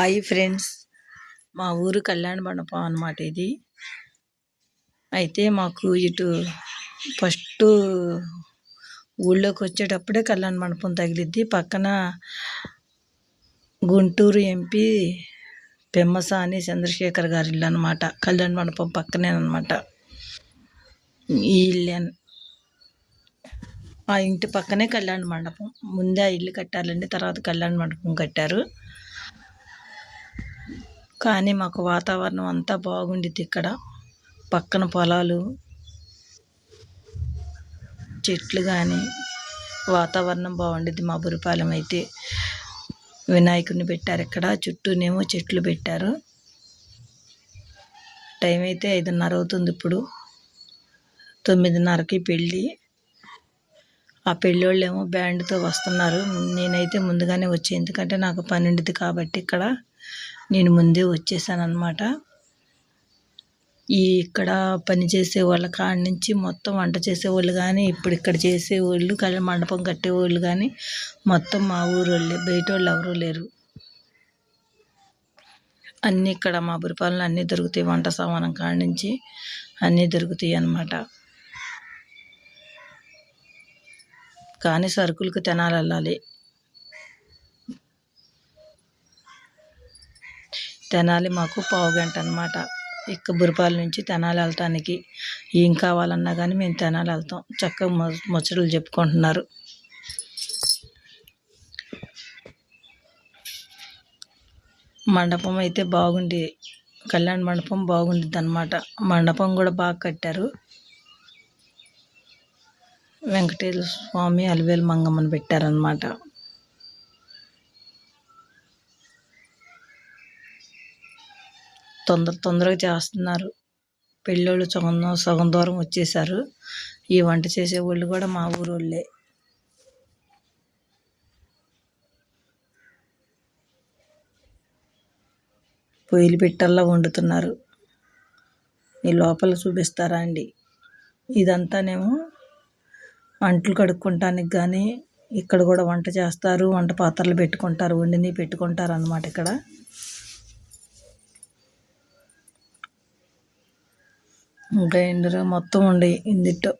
Hi friends. మా ఊరు కళ్యాణ మండపం అనమాట ఇది. అయితే మాకు ఇటు ఫస్ట్ ఊళ్ళోకి వచ్చేటప్పుడే కళ్యాణ మండపం తగిలిద్ది. పక్కన గుంటూరు ఎంపీ పెమ్మసాని చంద్రశేఖర్ గారి ఇల్లు అనమాట కళ్యాణ మండపం పక్కనే అనమాట ఈ ఇల్లు. ఆ ఇంటి పక్కనే కళ్యాణ మండపం. ముందే ఆ ఇల్లు కట్టాలండి తర్వాత కళ్యాణ మండపం కట్టారు. కానీ మాకు వాతావరణం అంతా బాగుండిద్ది ఇక్కడ. పక్కన పొలాలు చెట్లు కానీ వాతావరణం బాగుండిద్ది మా బురిపాలెం అయితే. వినాయకుడిని పెట్టారు ఇక్కడ. చుట్టూనేమో చెట్లు పెట్టారు. టైం అయితే ఐదున్నర అవుతుంది ఇప్పుడు. తొమ్మిదిన్నరకి పెళ్ళి. ఆ పెళ్ళోళ్ళు ఏమో బ్యాండ్తో వస్తున్నారు. నేనైతే ముందుగానే వచ్చి ఎందుకంటే నాకు పన్నెండుది కాబట్టి ఇక్కడ. నేను ముందే వచ్చేసాను అనమాట ఈ ఇక్కడ పనిచేసే వాళ్ళ కాడ నుంచి మొత్తం వంట చేసేవాళ్ళు కానీ ఇప్పుడు ఇక్కడ చేసేవాళ్ళు కళ్యాణ మండపం కట్టేవాళ్ళు కానీ మొత్తం మా ఊరు వాళ్ళే బయట వాళ్ళు ఎవరూ లేరు. అన్నీ ఇక్కడ మా బురిపాలెంలో అన్నీ దొరుకుతాయి వంట సామానం కాడ నుంచి అన్నీ దొరుకుతాయి అన్నమాట. కానీ సరుకులకు తెనాలి వెళ్ళాలి తెనాలి మాకు పావు గంట అనమాట ఇక్క బురపాల నుంచి తెనాలి వెళ్ళటానికి ఏం కావాలన్నా కానీ మేము తెనాలి వెళ్తాం. చక్కగా ముచ్చట్లు చెప్పుకుంటున్నారు. మండపం అయితే బాగుంది కళ్యాణ మండపం బాగుండిద్ది అనమాట మండపం కూడా బాగా కట్టారు. వెంకటేశ్వర స్వామి అలివేలు మంగమ్మని పెట్టారనమాట తొందర తొందరగా చేస్తున్నారు. పెళ్ళోళ్ళు సగం సగం దూరం వచ్చేసారు ఈ వంట చేసే వాళ్ళు కూడా మా ఊరు వాళ్ళే పొయ్యిలు పెట్టల్లా వండుతున్నారు. ఈ లోపల చూపిస్తారా అండి? ఇదంతానేమో వంటలు కడుక్కుంటానికి కానీ ఇక్కడ కూడా వంట చేస్తారు వంట పాత్రలు పెట్టుకుంటారు వండిని పెట్టుకుంటారు అన్నమాట ఇక్కడ. గ్రైండర్ మొత్తం ఉండే ఇందిట్లో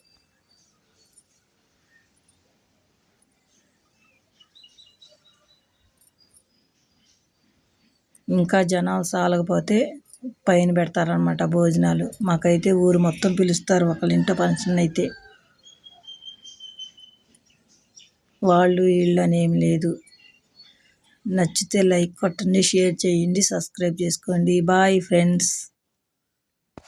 ఇంకా జనాలు సాలకపోతే పైన పెడతారనమాట భోజనాలు. మాకైతే ఊరు మొత్తం పిలుస్తారు ఒకళ్ళ ఇంట ఫంక్షన్ అయితే. వాళ్ళు వీళ్ళు అని లేదు. నచ్చితే లైక్ కొట్టండి షేర్ చేయండి సబ్స్క్రైబ్ చేసుకోండి. Bye friends.